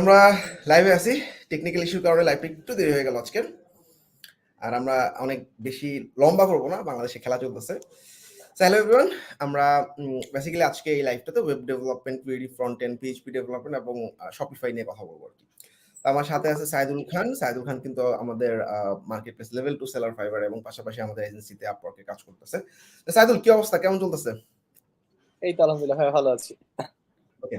আমরা লাইভে আছি। টেকনিক্যাল ইস্যুর কারণে লাইভটা একটু দেরি হয়ে গেল আজকের। আর আমরা অনেক বেশি লম্বা করব না বাংলাদেশে খেলা চলতেছে। হ্যালো এভরিওয়ান আমরা বেসিক্যালি আজকে এই লাইভটাতে web development query front end PHP development এবং শপিফাই নিয়ে কথা বলব আর কি। আমার সাথে আছে সাইদুল খান। সাইদুল খান কিন্তু আমাদের market place level two seller Fiverr এবং পাশাপাশি আমাদের এজেন্সিতে আপওয়ার্কে কাজ করতেছে। সাইদুল কি অবস্থা? কেমন চলতেছে? এই তো আলহামদুলিল্লাহ ভালো আছি। ওকে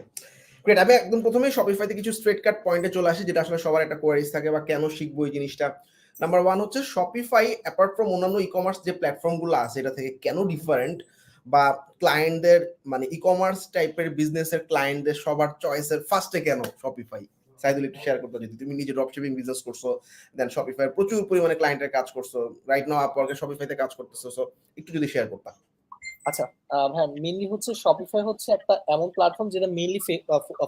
গ্রেট আমি একদম প্রথমে শপিফাইতে কিছু স্ট্রেট কাট পয়েন্টে চলে আসি, যেটা আসলে সবার একটা কোয়ারিজ থাকে বা কেন শিখব এই জিনিসটা। নাম্বার ওয়ান হচ্ছে শপিফাই অ্যাপার্ট ফ্রম অন্যান্য ই কমার্স যে প্ল্যাটফর্মগুলো আছে, এটা থেকে কেন ডিফারেন্ট বা ক্লায়েন্টদের মানে ই কমার্স টাইপের বিজনেসের ক্লায়েন্টদের সবার চয়েসের ফার্স্টে কেন শপিফাই সাইদুল, একটু শেয়ার করতে, যদি তুমি নিজে ড্রপশিপিং বিজনেস করছ দেন শপিফাই প্রচুর পরিমাণে ক্লায়েন্টের কাজ করছ। রাইট নাও আপওয়ার্কে শপিফাইতে কাজ করতেছো একটু যদি শেয়ার করতা। আচ্ছা হ্যাঁ মেইনলি হচ্ছে শপিফাই হচ্ছে একটা এমন প্ল্যাটফর্ম যেটা মেইনলি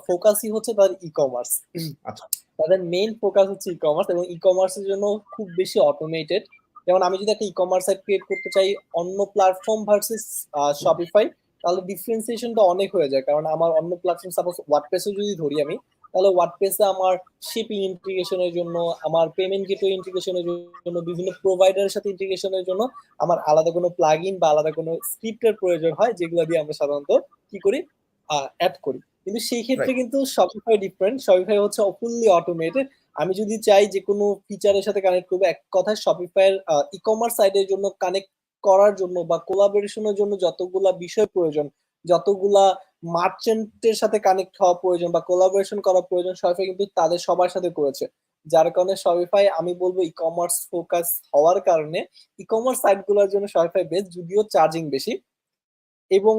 ফোকাসই হচ্ছে তাদের ই কমার্স আচ্ছা। তাদের মেইন ফোকাস হচ্ছে ই কমার্স এবং ই কমার্সের জন্য খুব বেশি অটোমেটেড যেমন আমি যদি একটা ই কমার্স সাইট ক্রিয়েট করতে চাই অন্য প্ল্যাটফর্ম ভার্সেস শপিফাই তাহলে ডিফারেন্সিয়েশনটা অনেক হয়ে যায়। কারণ আমার অন্য প্ল্যাটফর্ম সাপোজ ওয়ার্ডপ্রেসও যদি ধরি আমি তাহলে ওয়ার্ডপ্রেসে আমার শিপিং ইন্টিগ্রেশনের জন্য আমার পেমেন্ট গেটওয়ে ইন্টিগ্রেশনের জন্য বিভিন্ন প্রোভাইডারের সাথে ইন্টিগ্রেশনের জন্য আমার আলাদা কোনো প্লাগ বা আলাদা কোনো স্ক্রিপ্টের প্রয়োজন হয় যেগুলো দিয়ে আমরা সাধারণত কি করি? অ্যাড করি। কিন্তু সেই ক্ষেত্রে কিন্তু শপিফাই ডিফারেন্ট শপিফাই হচ্ছে ফুললি অটোমেটেড আমি যদি চাই যে কোনো ফিচারের সাথে কানেক্ট করব এক কথায় শপিফাইয়ের ই কমার্স সাইটের জন্য কানেক্ট করার জন্য বা কোলাবোরেশনের জন্য যতগুলা বিষয় প্রয়োজন যতগুলা মার্চেন্টের সাথে কানেক্ট হওয়া প্রয়োজন বা কোলাবোরেশন করা প্রয়োজন শপিফাই কিন্তু তাদের সবার সাথে করেছে। যার কারণে শপিফাই আমি বলব ই কমার্স ফোকাস হওয়ার কারণে ই কমার্স সাইটগুলোর জন্য শপিফাই বেস্ট যদিও চার্জিং বেশি এবং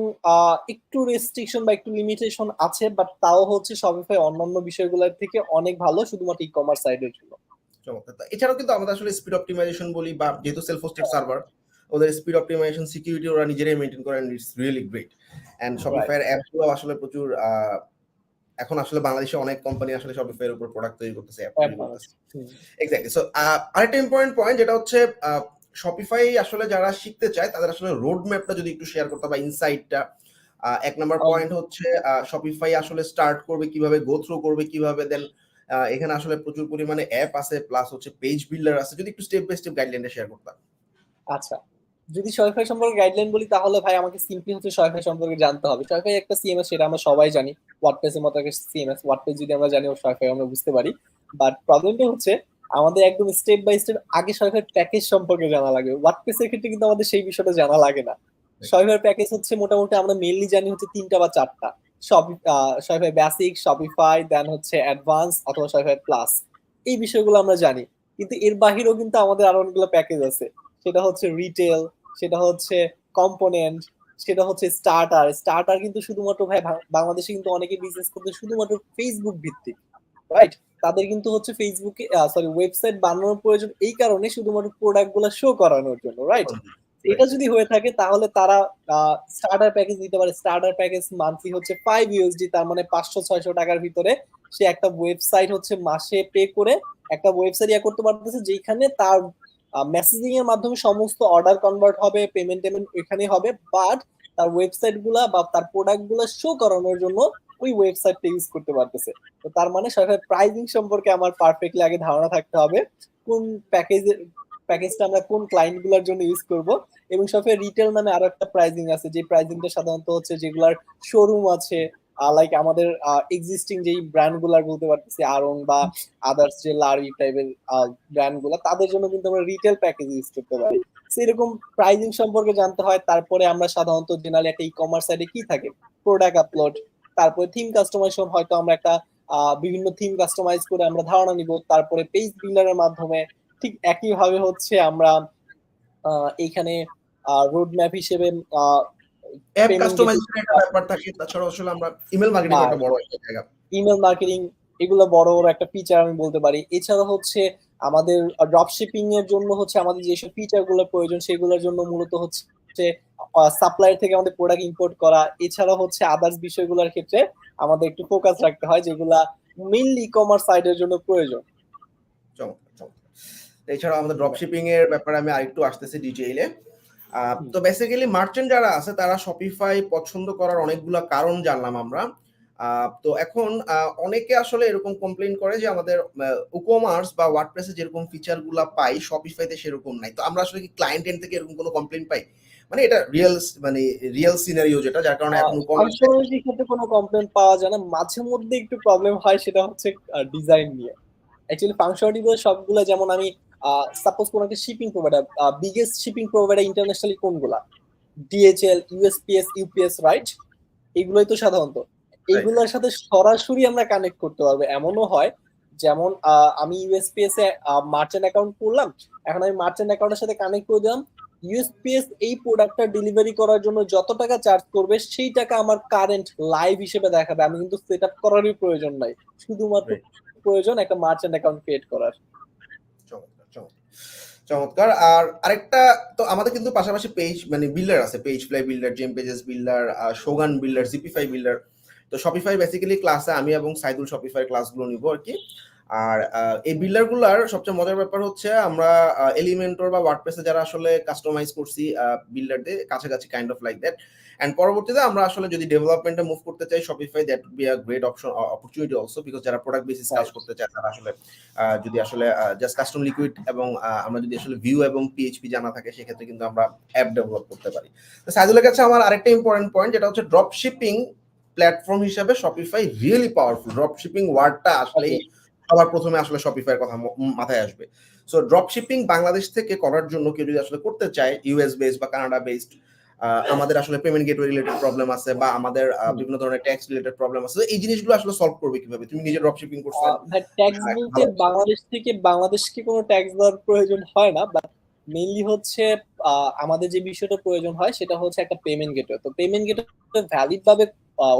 একটু রেস্ট্রিকশন বা একটু লিমিটেশন আছে বাট তাও হচ্ছে শপিফাই অন্যান্য বিষয়গুলোর থেকে অনেক ভালো শুধুমাত্র ই কমার্স সাইটের জন্য এছাড়াও কিন্তু আমাদের আসলে স্পিড অপটিমাইজেশন বলি বা যেহেতু সেলফ হোস্টেড সার্ভার ওদের স্পিড অপটিমাইজেশন সিকিউরিটি ওরা নিজেরাই মেনটেন করেন ইটস রিয়েলি গ্রেট এন্ড শপিফাইয়ের অ্যাপগুলো আসলে প্রচুর এখন আসলে বাংলাদেশে অনেক কোম্পানি আসলে শপিফাইয়ের উপর প্রোডাক্ট তৈরি করতেছে অ্যাপ তৈরি করতেছে। এক্স্যাক্টলি সো আরেকটা ইম্পর্টেন্ট পয়েন্ট যেটা হচ্ছে শপিফাই আসলে যারা শিখতে চায় তাদের আসলে রোড ম্যাপটা যদি একটু শেয়ার করতে বা ইনসাইটটা এক নাম্বার পয়েন্ট হচ্ছে শপিফাই আসলে স্টার্ট করবে কীভাবে গো থ্রু করবে কীভাবে দেন এখানে আসলে প্রচুর পরিমাণে অ্যাপ আছে প্লাস হচ্ছে পেজ বিল্ডার আছে। যদি একটু স্টেপ বাই স্টেপ গাইডলাইনটা শেয়ার করতাম। আচ্ছা। যদি শপিফাই সম্পর্কে গাইডলাইন বলি তাহলে ভাই আমাকে সিম্পলি হচ্ছে শপিফাই সম্পর্কে জানতে হবে। শপিফাই একটা সিএমএস সেটা আমরা সবাই জানি। ওয়ার্ডপ্রেসের মতো একটা সিএমএস ওয়ার্ডপ্রেস যদি আমরা জানি ও শপিফাই আমরা বুঝতে পারি। বাট প্রবলেমটা হচ্ছে আমাদের একদম স্টেপ বাই স্টেপ আগে শপিফাই প্যাকেজ সম্পর্কে জানা লাগে। ওয়ার্ডপ্রেসের ক্ষেত্রে কিন্তু আমাদের সেই বিষয়টা জানা লাগে না। শপিফাই প্যাকেজ হচ্ছে মোটামুটি আমরা মেনলি জানি হচ্ছে তিনটা বা চারটা। শপিফাই বেসিক শপিফাই দেন হচ্ছে অ্যাডভান্স অথবা শপিফাই প্লাস এই বিষয়গুলো আমরা জানি। কিন্তু এর বাহিরেও কিন্তু আমাদের আরও অনেকগুলো প্যাকেজ আছে। সেটা হচ্ছে রিটেল সেটা হচ্ছে কম্পোনেন্ট সেটা হচ্ছে স্টার্টার স্টার্টার কিন্তু শুধুমাত্র ভাই বাংলাদেশে কিন্তু অনেকে বিজনেস করতে শুধুমাত্র ফেসবুক ভিত্তিক রাইট তাদের কিন্তু হচ্ছে ফেসবুকে সরি ওয়েবসাইট বানানোর প্রয়োজন এই কারণে শুধুমাত্র প্রোডাক্টগুলা শো করানোর জন্য রাইট এটা যদি হয়ে থাকে তাহলে তারা স্টার্টার প্যাকেজ দিতে পারে। স্টার্টার প্যাকেজ মান্থলি হচ্ছে ফাইভ ইউএসডি তার মানে পাঁচশো ছয়শো টাকার ভিতরে সে একটা ওয়েবসাইট হচ্ছে মাসে পে করে একটা ওয়েবসাইট ইয়া করতে পারতেছে যেখানে তার মেসেজিং এর মাধ্যমে সমস্ত অর্ডার কনভার্ট হবে পেমেন্ট টেমেন্ট এখানে হবে বাট তার ওয়েবসাইটগুলা বা তার প্রোডাক্টগুলা শো করানোর জন্য ওই ওয়েবসাইটটা ইউজ করতে পারতেছে। তো তার মানে সরকার প্রাইজিং সম্পর্কে আমার পারফেক্টলি আগে ধারণা থাকতে হবে, কোন প্যাকেজের প্যাকেজটা আমরা কোন ক্লায়েন্টগুলার জন্য ইউজ করব, এবং সবই রিটেল নামে আরও একটা প্রাইজিং আছে, যে প্রাইজিংটা সাধারণত হচ্ছে যেগুলার শোরুম আছে লাইক আমাদের এক্সিস্টিং যেই ব্র্যান্ডগুলার বলতে পারতেছি আরং বা আদার্স যে লারি টাইপের ব্র্যান্ডগুলা, তাদের জন্য কিন্তু আমরা রিটেল প্যাকেজ ইউজ করতে পারি। সেরকম প্রাইজিং সম্পর্কে জানতে হয়, তারপরে আমরা সাধারণত জেনারেলি একটা ই কমার্স সাইটে কি থাকে? প্রোডাক্ট আপলোড তারপরে থিম কাস্টমাইজেশন হয়তো আমরা একটা বিভিন্ন থিম কাস্টমাইজ করে আমরা ধারণা নিব, তারপরে পেজ বিল্ডারের মাধ্যমে ঠিক একই ভাবে হচ্ছে আমরা এইখানে রোড ম্যাপ হিসেবে অ্যাপ কাস্টমাইজেশনের একটা ব্যাপার থাকে তাছাড়া আসলে আমরা ইমেল মার্কেটিং একটা বড় একটা জায়গা। ইমেল মার্কেটিং এগুলো বড় বড় একটা ফিচার আমি বলতে পারি। এছাড়া হচ্ছে আমাদের ড্রপ শিপিং এর জন্য হচ্ছে আমাদের যেসব ফিচারগুলো প্রয়োজন সেগুলোর জন্য মূলত হচ্ছে সাপ্লায়ার থেকে আমাদের প্রোডাক্ট ইম্পোর্ট করা। এছাড়া হচ্ছে আদার্স বিষয়গুলোর ক্ষেত্রে আমাদের একটু ফোকাস রাখতে হয় যেগুলা মেইনলি ই কমার্স সাইডের জন্য প্রয়োজন। এছাড়া আমাদের ড্রপ শিপিং এর ব্যাপারে আমি আরেকটু আসতেছি ডিটেইলে তো বেসিক্যালি মার্চেন্ট যারা আছে তারা শপিফাই পছন্দ করার অনেকগুলো কারণ জানলাম আমরা। তো এখন অনেকে আসলে এরকম কমপ্লেন করে যে আমাদের উকমার্স বা ওয়ার্ডপ্রেসে যেরকম ফিচারগুলা পাই শপিফাইতে সেরকম নাই। তো আমরা আসলে কি ক্লায়েন্ট এন্ড থেকে এরকম কোনো কমপ্লেন পাই? মানে এটা রিয়েল মানে রিয়েল সিনারিও যেটা যার কারণে এখন ক্ষেত্রে কোনো কমপ্লেন পাওয়া যায় না। মাঝে মধ্যে একটু প্রবলেম হয় সেটা হচ্ছে ডিজাইন নিয়ে। অ্যাকচুয়ালি ফাংশনালিটি সবগুলো যেমন আমি সাপোজ কোনো একটা shipping provider biggest shipping provider internationally কোনগুলা? ডিএচএল ইউএসপিএস ইউপিএস রাইট এগুলোই তো সাধারণত। এইগুলোর সাথে সরাসরি আমরা কানেক্ট করতে পারব। এমনও হয় যেমন আমি ইউএসপিএস এ মার্চেন্ট অ্যাকাউন্ট করলাম এখন আমি মার্চেন্ট অ্যাকাউন্টের সাথে কানেক্ট করে দিলাম। ইউএসপিএস এই প্রোডাক্টটা ডেলিভারি করার জন্য যত টাকা চার্জ করবে সেই টাকা আমার কারেন্ট লাইভ হিসেবে দেখাবে। আমি কিন্তু সেট আপ করারই প্রয়োজন নাই। শুধুমাত্র প্রয়োজন একটা মার্চেন্ট অ্যাকাউন্ট ক্রিয়েট করার। চমৎকার। আর আরেকটা, তো আমাদের কিন্তু পাশাপাশি পেজ মানে বিল্ডার আছে PageFly builder GemPages builder Shogun builder Zipify builder তো শপিফাই বেসিক্যালি ক্লাসে আমি এবং সাইদুল শপিফাই ক্লাসগুলো নিব আর কি। আর এই বিল্ডারগুলোর সবচেয়ে মজার ব্যাপার হচ্ছে আমরা এলিমেন্টর বা ওয়ার্ডপ্রেসে যারা আসলে কাস্টমাইজ করছি বিল্ডারদের কাছাকাছি kind of like that and পরবর্তীতে আমরা আসলে যদি ডেভেলপমেন্টে মুভ করতে চাই Shopify that be a great option opportunity also because যারা প্রোডাক্ট বেসিস কাজ করতে চায় তারা আসলে যদি আসলে জাস্ট কাস্টম লিকুইড এবং আমরা যদি আসলে ভিউ এবং পিএইচপি জানা থাকে সেক্ষেত্রে কিন্তু আমরা অ্যাপ ডেভেলপ করতে পারি। তো সাইদুলের কাছে আমার আরেকটা ইম্পর্টেন্ট পয়েন্ট যেটা হচ্ছে ড্রপ শিপিং প্ল্যাটফর্ম হিসেবে Shopify really powerful drop shipping ওয়ার্ডটা আসলেই সবার প্রথমে আসলে শপিফাইয়ের কথা মাথায় আসবে। সো ড্রপ শিপিং বাংলাদেশ থেকে করার জন্য কেউ যদি আসলে করতে চায় ইউএস বেসড বা কানাডা বেসড আমাদের আসলে পেমেন্ট গেটওয়ে রিলেটেড প্রবলেম আছে বা আমাদের বিভিন্ন ধরনের ট্যাক্স রিলেটেড প্রবলেম আছে। এই জিনিসগুলো আসলে সলভ করবে কীভাবে? তুমি নিজে ড্রপ শিপিং করছ ট্যাক্স বলতে। বাংলাদেশ থেকে বাংলাদেশকে কোনো ট্যাক্স দেওয়ার প্রয়োজন হয় না বাট মেইনলি হচ্ছে আমাদের যে বিষয়টা প্রয়োজন হয় সেটা হচ্ছে একটা পেমেন্ট গেটওয়ে তো পেমেন্ট গেটওয়ে ভ্যালিড ভাবে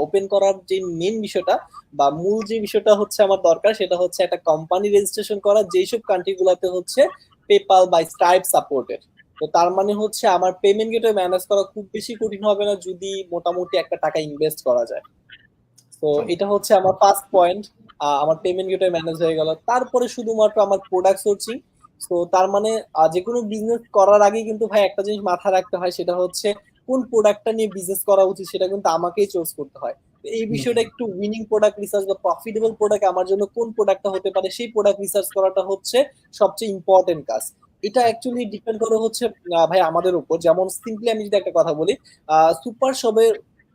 ওপেন করার যে মেন বিষয়টা বা মূল যে বিষয়টা হচ্ছে আমার দরকার সেটা হচ্ছে একটা কোম্পানি রেজিস্ট্রেশন করা যেসব কান্ট্রি গুলাতে হচ্ছে পেপাল বা স্ট্রাইপ সাপোর্টেড তো তার মানে হচ্ছে আমার পেমেন্ট গেটওয়ে ম্যানেজ করা খুব বেশি কঠিন হবে না যদি মোটামুটি একটা টাকা ইনভেস্ট করা যায়। তো এটা হচ্ছে আমার ফার্স্ট পয়েন্ট আমার পেমেন্ট গেটওয়ে ম্যানেজ হয়ে গেল। তারপরে শুধুমাত্র আমার প্রোডাক্ট সোর্সিং তো তার মানে যে কোনো বিজনেস করার আগে কিন্তু ভাই একটা জিনিস মাথায় রাখতে হয় সেটা হচ্ছে কোন প্রোডাক্টটা নিয়ে বিজনেস করা উচিত সেটা কিন্তু আমাকেই চুজ করতে হয়। এই বিষয়টা একটু উইনিং প্রোডাক্ট রিসার্চ বা প্রফিটেবল প্রোডাক্ট আমার জন্য কোন প্রোডাক্টটা হতে পারে সেই প্রোডাক্ট রিসার্চ করাটা হচ্ছে সবচেয়ে ইম্পর্টেন্ট কাজ। এটা অ্যাকচুয়ালি ডিপেন্ড করে হচ্ছে ভাই আমাদের উপর। যেমন সিম্পলি আমি যদি একটা কথা বলি সুপার শপের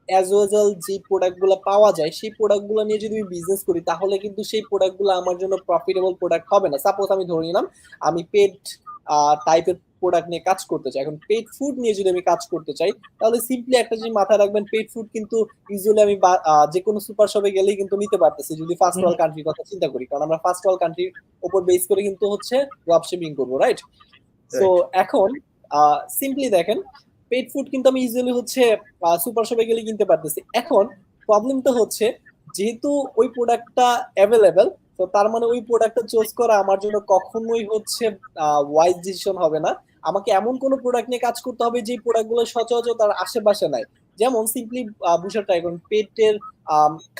অ্যাজ ওয়েল যে প্রোডাক্টগুলো পাওয়া যায় সেই প্রোডাক্টগুলো নিয়ে যদি আমি বিজনেস করি তাহলে কিন্তু সেই প্রোডাক্টগুলো আমার জন্য প্রফিটেবল প্রোডাক্ট হবে না। সাপোজ আমি ধরে নিলাম আমি পেড টাইপের প্রোডাক্ট নিয়ে কাজ করতে চাই। এখন পেড ফুড নিয়ে যদি আমি কাজ করতে চাই তাহলে সিম্পলি একটা জিনিস মাথায় রাখবেন পেট ফুড কিন্তু ইউজুয়ালি আমি যে কোনো সুপার শপে গেলেই কিন্তু নিতে পারতেছি যদি ফার্স্ট ওয়ার্ল্ড কান্ট্রির কথা চিন্তা করি। কারণ আমরা ফার্স্ট ওয়ার্ল্ড কান্ট্রির উপর বেস করে কিন্তু হচ্ছে ড্রপ শিপিং করব রাইট তো এখন সিম্পলি দেখেন পেট ফুড কিন্তু আমি ইজিলি হচ্ছে সুপার শপে গেলে কিনতে পারতেছি। এখন প্রবলেমটা হচ্ছে যেহেতু ওই প্রোডাক্টটা অ্যাভেলেবেল তো তার মানে ওই প্রোডাক্টটা চুজ করা আমার জন্য কখনোই হচ্ছে ওয়াইজ ডিসিশন হবে না। আমাকে এমন কোনো প্রোডাক্ট নিয়ে কাজ করতে হবে যে প্রোডাক্টগুলো সচরাচর তার আশেপাশে নাই। যেমন সিম্পলি বুঝার ট্রাই করুন পেটের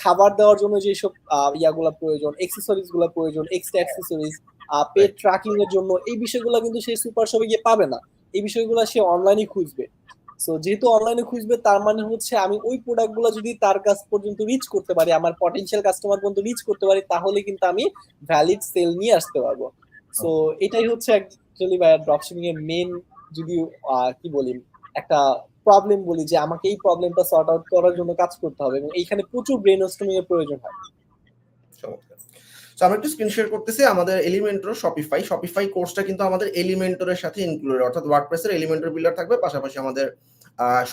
খাবার দেওয়ার জন্য যেসব ইয়াগুলা প্রয়োজন এক্সেসরিজগুলা প্রয়োজন এক্সট্রা অ্যাক্সেসরিজ পেট ট্র্যাকিং এর জন্য এই বিষয়গুলো কিন্তু সেই সুপার শপে গিয়ে পাবে না। এই বিষয়গুলো সে অনলাইনে খুঁজবে। সো যেহেতু অনলাইনে খুঁজবে তার মানে হচ্ছে আমি ওই প্রোডাক্টগুলো যদি তার কাছ পর্যন্ত রিচ করতে পারি আমার পটেনশিয়াল কাস্টমার পর্যন্ত রিচ করতে পারি তাহলে কিন্তু আমি ভ্যালিড সেল নিয়ে আসতে পারব। সো এটাই হচ্ছে অ্যাকচুয়ালি ড্রপশিপিং এর মেন যদি কি বলি, একটা প্রবলেম বলি যে আমাকে এই প্রবলেমটা সর্ট আউট করার জন্য কাজ করতে হবে এবং এইখানে প্রচুর ব্রেন স্টর্মিং এর প্রয়োজন হয়। আমরা একটু স্ক্রিন শেয়ার করতেছি, আমাদের এলিমেন্টর শপিফাই শপিফাই কোর্সটা কিন্তু আমাদের এলিমেন্টরের সাথে ইনক্লুডেড অর্থাৎ ওয়ার্ডপ্রেসের এলিমেন্টর বিল্ডার থাকবে, পাশাপাশি আমাদের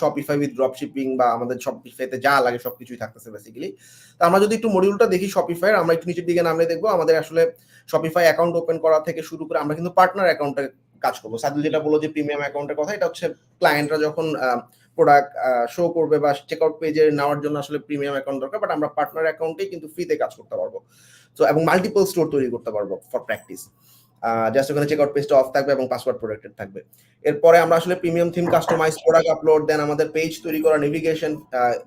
শপিফাই উইথ ড্রপ শিপিং বা আমাদের শপিফাইতে যা লাগে সবকিছুই থাকতেছে বেসিক্যালি তো আমরা যদি একটু মডিউলটা দেখি শপিফাই আমরা একটু নিচের দিকে নামলে দেখব আমাদের আসলে শপিফাই অ্যাকাউন্ট ওপেন করা থেকে শুরু করে আমরা কিন্তু পার্টনার অ্যাকাউন্টে কাজ করব। সাদুল যেটা বলো যে প্রিমিয়াম অ্যাকাউন্টের কথা, এটা হচ্ছে ক্লায়েন্টরা যখন প্রোডাক্ট শো করবে বা চেক আউট পেজে নেওয়ার জন্য আসলে প্রিমিয়াম অ্যাকাউন্ট দরকার বাট আমরা পার্টনার অ্যাকাউন্টেই কিন্তু ফ্রিতে কাজ করতে পারব। তো এবং মাল্টিপল স্টোর তৈরি করতে পারব ফর প্র্যাকটিস জাস্ট ওখানে চেকআউট পেজটা অফ থাকবে এবং পাসওয়ার্ড প্রোটেক্টেড থাকবে। এরপরে আমরা আসলে premium theme customise product upload then আমাদের পেজ তৈরি করা নেভিগেশন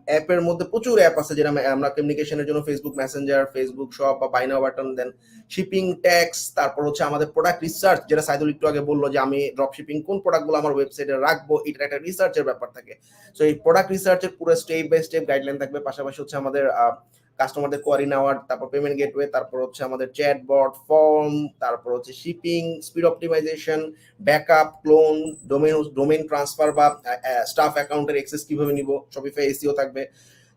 অ্যাপের মধ্যে প্রচুর অ্যাপ আছে যেটা আমরা কমিউনিকেশনের জন্য ফেসবুক মেসেঞ্জার ফেসবুক শপ বা বাইনা বাটন দেন শিপিং ট্যাক্স তারপর হচ্ছে আমাদের প্রোডাক্ট রিসার্চ যেটা সাইদুল একটু আগে বলল যে আমি ড্রপ শিপিং কোন প্রোডাক্টগুলো আমার ওয়েবসাইটে রাখব এটা একটা রিসার্চের ব্যাপার থাকে। সো এই প্রোডাক্ট রিসার্চের পুরো স্টেপ বাই স্টেপ গাইডলাইন থাকবে, পাশাপাশি হচ্ছে আমাদের কাস্টমারদের কোয়ারি নেওয়ার, তারপর পেমেন্ট গেটওয়ে তারপর হচ্ছে আমাদের চ্যাটবট ফর্ম তারপর হচ্ছে shipping speed optimisation backup clone domain domain transfer বা স্টাফ অ্যাকাউন্টের এক্সেস কীভাবে নিব শপিফাই এসিও থাকবে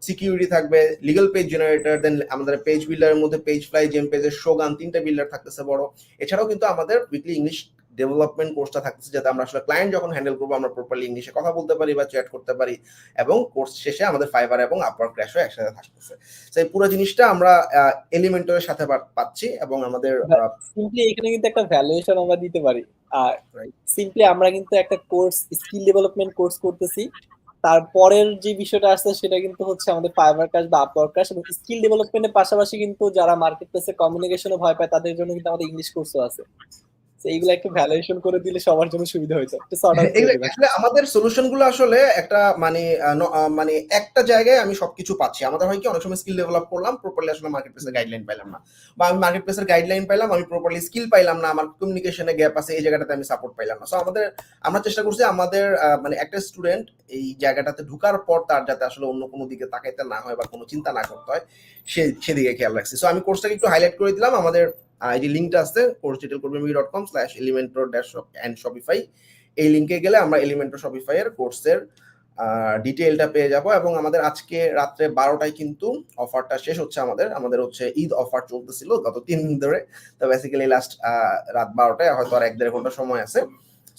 সিকিউরিটি থাকবে লিগাল পেজ জেনারেটর দেন আমাদের পেজ বিল্ডারের মধ্যে পেজ ফ্লাই জেম পেজের শোগান তিনটা বিল্ডার থাকতেছে বড়। এছাড়াও কিন্তু আমাদের উইকলি ইংলিশ ডেভেলপমেন্ট কোর্সটা থাকতেছে যাতে আমরা আসলে ক্লায়েন্ট যখন হ্যান্ডেল করব আমরা প্রপারলি ইংলিশে কথা বলতে পারি বা চ্যাট করতে পারি এবং কোর্স শেষে আমাদের ফাইবার এবং আপওয়ার ক্র্যাশও একসাথে থাকতেছে। তো এই পুরো জিনিসটা আমরা এলিমেন্টের সাথে পাচ্ছি এবং আমাদের সিম্পলি এখানে কিন্তু একটা ভ্যালুয়েশন আমরা দিতে পারি। আর সিম্পলি আমরা কিন্তু একটা কোর্স স্কিল ডেভেলপমেন্ট কোর্স করতেছি। তারপরের যে বিষয়টা আসছে সেটা কিন্তু হচ্ছে আমাদের ফাইবার কাজ বা আপওয়ার্ক কাজ এবং স্কিল ডেভেলপমেন্টের পাশাপাশি কিন্তু যারা মার্কেট প্লেসে কমিউনিকেশনে ভয় পায় তাদের জন্য কিন্তু আমাদের ইংলিশ কোর্সও আছে। এইগুলো একটু ভ্যালুয়েশন করে দিলে সবার জন্য সুবিধা Exactly. দিবেন। আসলে আমাদের সলিউশনগুলো আসলে একটা মানে মানে একটা জায়গায় আমি সবকিছু পাচ্ছি আমাদের হয় কি অনেক সময় স্কিল ডেভেলপ করলাম প্রপারলি আসলে মার্কেট প্লেসের গাইডলাইন পাইলাম না বা আমি মার্কেট প্লেসের গাইডলাইন পাইলাম আমি প্রপারলি স্কিল পাইলাম না আমার কমিউনিকেশনে গ্যাপ আছে এই জায়গাটাতে আমি সাপোর্ট পাইলাম না সো আমাদের আমরা চেষ্টা করছি আমাদের মানে একটা স্টুডেন্ট এই জায়গাটাতে ঢুকার পর তার যাতে আসলে অন্য কোনো দিকে তাকাইতে না হয় বা কোনো চিন্তা না করতে হয় সে সেদিকে খেয়াল রাখছি সো আমি কোর্সটাকে একটু হাইলাইট করে দিলাম আমাদের যে লিঙ্কটা আছে কোর্স ডিটেল করবে dot com slash Elementor dash and Shopify এই লিঙ্কে গেলে আমরা এলিমেন্টর শপিফাই এর কোর্সের ডিটেলটা পেয়ে যাব এবং আমাদের আজকে রাত্রে বারোটায় কিন্তু অফারটা শেষ হচ্ছে আমাদের। আমাদের হচ্ছে ঈদ অফার চলতেছিল গত তিন দিন ধরে। তো বেসিক্যালি লাস্ট রাত বারোটায় হয়তো আর এক দেড় ঘণ্টা সময় আছে।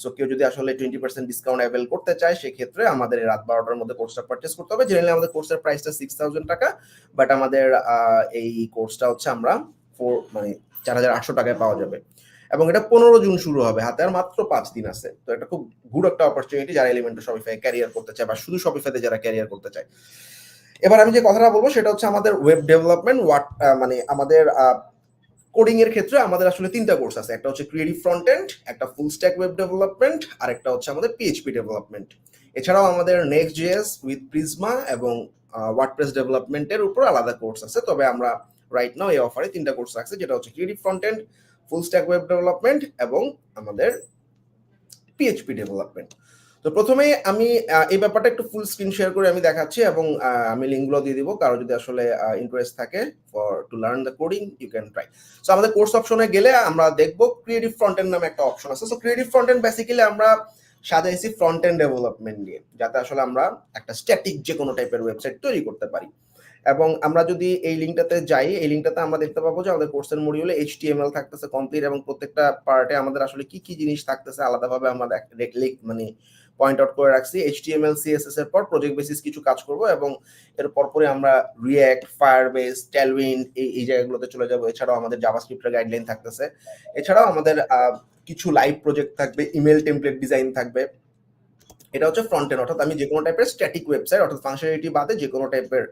সো কেউ যদি আসলে টোয়েন্টি পার্সেন্ট ডিসকাউন্ট অ্যাভেল করতে চায়, সেক্ষেত্রে আমাদের রাত বারোটার মধ্যে কোর্সটা পারচেস করতে হবে। জেনারেলি আমাদের কোর্সের প্রাইসটা সিক্স থাউজেন্ড টাকা বাট আমাদের এই কোর্সটা হচ্ছে আমরা ফোর মানে চার হাজার আটশো টাকায় পাওয়া যাবে। এবং এটা পনেরো জুন শুরু হবে, হাতে আর মাত্র পাঁচ দিন আছে। তো এটা খুব গুড একটা অপরচুনিটি যারা এলিমেন্ট শপিফাই ক্যারিয়ার করতে চায় বা শুধু শপিফাইতে যারা ক্যারিয়ার করতে চায়। এবার আমি যে কথাটা বলব সেটা হচ্ছে আমাদের ওয়েব ডেভেলপমেন্ট ওয়াট মানে আমাদের কোডিং এর ক্ষেত্রে আমাদের আসলে তিনটা কোর্স আছে। একটা হচ্ছে ক্রিয়েটিভ ফ্রন্ট এন্ড একটা ফুল স্ট্যাক ওয়েব ডেভেলপমেন্ট আর একটা হচ্ছে আমাদের পিএইচপি ডেভেলপমেন্ট এছাড়াও আমাদের নেক্সট জেএস উইথ প্রিজমা এবং ওয়ার্ডপ্রেস ডেভেলপমেন্টের উপর আলাদা কোর্স আছে। তবে আমরা রাইট নাও এই অফারে তিনটা কোর্স রাখছি যেটা হচ্ছে creative front end full stack web development এবং আমাদের পিএইচপি ডেভেলপমেন্ট তো প্রথমে আমি এই ব্যাপারটা একটু ফুল স্ক্রিন শেয়ার করে আমি দেখাচ্ছি এবং আমি লিঙ্কগুলো দিয়ে দিব। কারও যদি আসলে ইন্টারেস্ট থাকে for to learn the coding you can try so আমাদের কোর্স অপশনে গেলে আমরা দেখব ক্রিয়েটিভ ফ্রন্ট এন্ড নামে একটা অপশন আছে। So creative front end basically আমরা সাজাইছি ফ্রন্ট এন্ড ডেভেলপমেন্ট নিয়ে, যাতে আসলে আমরা একটা স্ট্যাটিক যে কোনো টাইপের ওয়েবসাইট তৈরি করতে পারি। এবং আমরা যদি এই লিঙ্কটাতে যাই, এই লিঙ্কটাতে আমরা দেখতে পাবো যে আমাদের কোর্সের মডিউলে এইচটিএমএল থাকতেছে কমপ্লিট এবং প্রত্যেকটা পার্টে আমাদের আসলে কি কি জিনিস থাকতেছে আলাদাভাবে আমরা মানে পয়েন্ট আউট করে রাখছি। এইচটিএমএল সিএসএস এর পর প্রজেক্ট বেসিস কিছু কাজ করব এবং এর পরপরে আমরা রিয়্যাক্ট ফায়ারবেস টেলউইন এই এই জায়গাগুলোতে চলে যাব। এছাড়াও আমাদের জাভাস্ক্রিপ্টের গাইডলাইন থাকতেছে। এছাড়াও আমাদের কিছু লাইভ প্রজেক্ট থাকবে ইমেল টেমপ্লেট ডিজাইন থাকবে। এটা হচ্ছে ফ্রন্ট এন্ড অর্থাৎ আমি যে কোনো টাইপের স্ট্যাটিক ওয়েবসাইট অর্থাৎ ফাংশনালিটি বাদে যে কোনো টাইপের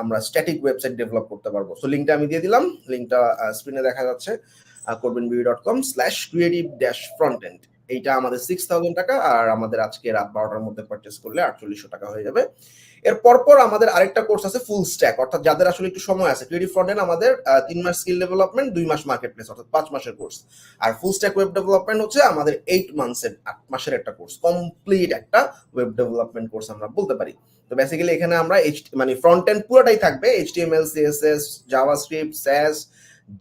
আমরা স্ট্যাটিক ওয়েবসাইট ডেভেলপ করতে পারব। সো লিঙ্কটা আমি দিয়ে দিলাম লিঙ্কটা স্ক্রিনে দেখা যাচ্ছে করবেন BD dot com slash creative dash front end এইটা আমাদের সিক্স থাউজেন্ড টাকা আর আমাদের আজকে রাত বারোটার মধ্যে পারচেস করলে আটচল্লিশশো টাকা হয়ে যাবে। এর পরপর আমাদের আরেকটা কোর্স আছে ফুল স্ট্যাক অর্থাৎ যাদের আসলে একটু সময় আছে ক্রিয়েটিভ ফ্রন্ট এন্ড আমাদের তিন মাস স্কিল ডেভেলপমেন্ট দুই মাস মার্কেট প্লেস অর্থাৎ পাঁচ মাসের কোর্স আর ফুল স্ট্যাক ওয়েব ডেভেলপমেন্ট হচ্ছে আমাদের এইট মান্থসের আট মাসের একটা কোর্স কমপ্লিট একটা ওয়েব ডেভেলপমেন্ট কোর্স আমরা বলতে পারি। তো বেসিক্যালি এখানে আমরা এইচ মানে ফ্রন্ট এন্ড পুরোটাই থাকবে HTML CSS JavaScript Sass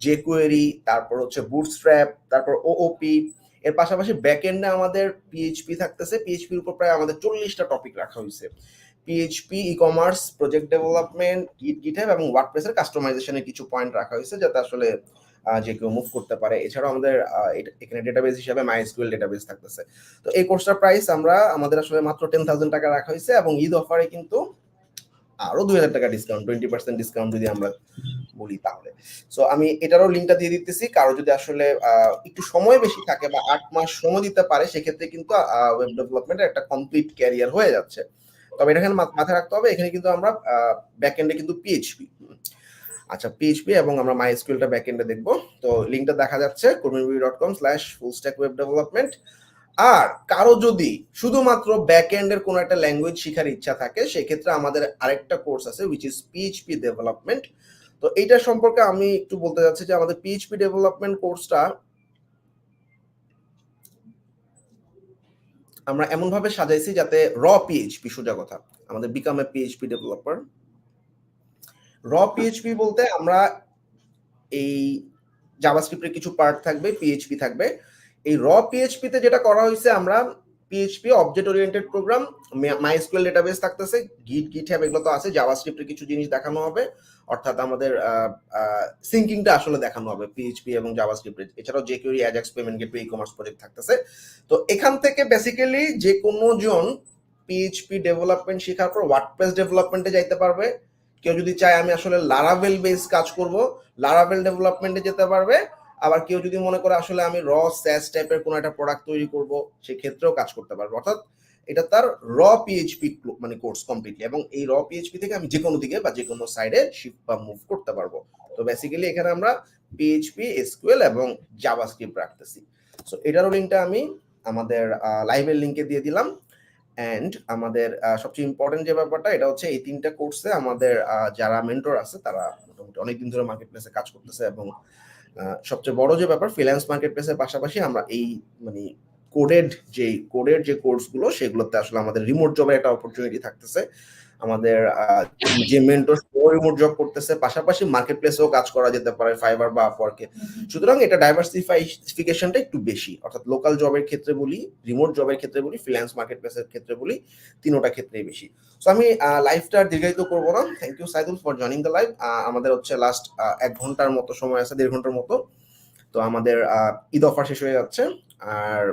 jQuery তারপর হচ্ছে বুটস্ট্র্যাপ তারপর ওওপি এর পাশাপাশি ব্যাকএন্ডে আমাদের পিএইচপি থাকতেছে। পিএইচপির উপর প্রায় আমাদের চল্লিশটা টপিক রাখা হয়েছে PHP e commerce project development Git GitHub এবং ওয়ার্ডপ্রেসের কাস্টমাইজেশনের কিছু পয়েন্ট রাখা হয়েছে যাতে আসলে যে কেউ মুভ করতে পারে। এছাড়াও আমাদের এখানে ডেটাবেস হিসাবে মাইএসকিউএল ডেটাবেস থাকতেছে। তো এই কোর্সটার প্রাইস আমরা, আমাদের আসলে মাত্র টেন থাউজেন্ড টাকা রাখা হয়েছে এবং ঈদ অফারে কিন্তু আরও দুই হাজার টাকা ডিসকাউন্ট টোয়েন্টি পার্সেন্ট ডিসকাউন্ট যদি আমরা বলি তাহলে। সো আমি এটারও লিঙ্কটা দিয়ে দিতেছি। কারও যদি আসলে একটু সময় বেশি থাকে বা আট মাস সময় দিতে পারে, সেক্ষেত্রে কিন্তু ওয়েব ডেভেলপমেন্টের একটা কমপ্লিট ক্যারিয়ার হয়ে যাচ্ছে। তবে এটা এখানে মাথায় রাখতে হবে, এখানে কিন্তু আমরা ব্যাক এন্ডে কিন্তু পিএইচপি আচ্ছা পিএইচপি এবং আমরা মাই স্কুলটা ব্যাক এন্ডে দেখব। তো লিঙ্কটা দেখা যাচ্ছে কর্মীবি dot com slash full stack web development আর কারও যদি শুধুমাত্র ব্যাক এন্ডের কোনো একটা ল্যাঙ্গুয়েজ শেখার ইচ্ছা থাকে, সেক্ষেত্রে আমাদের আরেকটা কোর্স আছে উইচ ইজ পিএইচপি ডেভেলপমেন্ট তো এইটা সম্পর্কে আমি একটু বলতে যাচ্ছি যে আমাদের পিএইচপি ডেভেলপমেন্ট কোর্সটা আমরা এমন ভাবে সাজাইছি যাতে র পিএইচপি সোজা কথা, আমাদের বিকাম এ পিএইচপি ডেভেলপার র পিএইচপি বলতে আমরা এই জাভাস্ক্রিপ্টের কিছু পার্ট থাকবে পিএইচপি থাকবে। এই র পিএইচপি তে যেটা করা হয়েছে আমরা PHP object oriented program MySQL database থাকতেছে গিট গিট হ্যাব এগুলো তো আছে জাভা জাভাস্ক্রিপ্টের কিছু জিনিস দেখানো হবে, অর্থাৎ আমাদের সিঙ্কিংটা আসলে দেখানো হবে পিএইচপি এবং জাভাস্ক্রিপ্ট এছাড়াও যে কেউ Ajax payment gateway e commerce project থাকতেছে। তো এখান থেকে বেসিক্যালি যে কোনো জন পিএইচপি ডেভেলপমেন্ট শেখার পর ওয়ার্ডপ্রেস ডেভেলপমেন্টে যাইতে পারবে। কেউ যদি চায় আমি আসলে লারাভেল বেস কাজ করব লারাভেল ডেভেলপমেন্টে যেতে পারবে। আবার কেউ যদি মনে করে আসলে আমি র স্যাস টাইপের কোনো একটা প্রোডাক্ট তৈরি করব, সেক্ষেত্রেও কাজ করতে পারব। অর্থাৎ এটা তার র পিএইচপি মানে কোর্স কমপ্লিটলি এবং এই র পিএইচপি থেকে আমি যে কোনো দিকে বা যে কোনো সাইডে শিফট বা মুভ করতে পারব। তো বেসিক্যালি এখানে আমরা পিএইচপি এসকিউএল এবং জাভাস্ক্রিপ্ট রাখতেছি। সো এটারও লিঙ্কটা আমি আমাদের লাইভের লিঙ্কে দিয়ে দিলাম। অ্যান্ড আমাদের সবচেয়ে ইম্পর্টেন্ট যে ব্যাপারটা, এটা হচ্ছে এই তিনটা কোর্সে আমাদের যারা মেন্টর আছে, তারা মোটামুটি অনেকদিন ধরে মার্কেট প্লেসে কাজ করতেছে এবং সবচেয়ে বড় যে ব্যাপার ফ্রিল্যান্স মার্কেট প্লেসের পাশাপাশি আমরা এই মানে কোডেড যে কোডের যে কোর্সগুলো সেগুলোতে আসলে আমাদের রিমোট জবের একটা অপরচুনিটি থাকতেছে। আমাদের যে মেন্টর রিমোট জব করতেছে, পাশাপাশি মার্কেট প্লেসেও কাজ করা যেতে পারে ফাইবার বা আপওয়ার্কে সুতরাং এটা ডাইভার্সিফিকেশনটা একটু বেশি। অর্থাৎ লোকাল জবের ক্ষেত্রে বলি রিমোট জবের ক্ষেত্রে বলি ফ্রিল্যান্স মার্কেট প্লেসের ক্ষেত্রে বলি, তিনোটা ক্ষেত্রেই বেশি। সো আমি লাইভটা দীর্ঘায়িত করব না। Thank you Saidul for joining the live আমাদের হচ্ছে লাস্ট এক ঘণ্টার মতো সময় আছে, দেড় ঘণ্টার মতো। তো আমাদের ঈদ অফার শেষ হয়ে যাচ্ছে। আর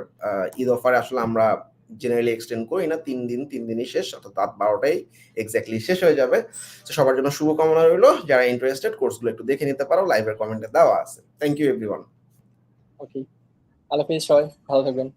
ঈদ অফারে আসলে আমরা জেনারেলি এক্সটেন্ড করি না তিন দিন, তিন দিনই শেষ, অর্থাৎ রাত বারোটাই এক্স্যাক্টলি শেষ হয়ে যাবে। তো সবার জন্য শুভকামনা রইল। যারা ইন্টারেস্টেড কোর্সগুলো একটু দেখে নিতে পারো লাইভের কমেন্টে দেওয়া আছে। থ্যাংক ইউ এভরিওয়ান ওকে আল্লাহ হাফেজ, সবাই ভালো থাকবেন।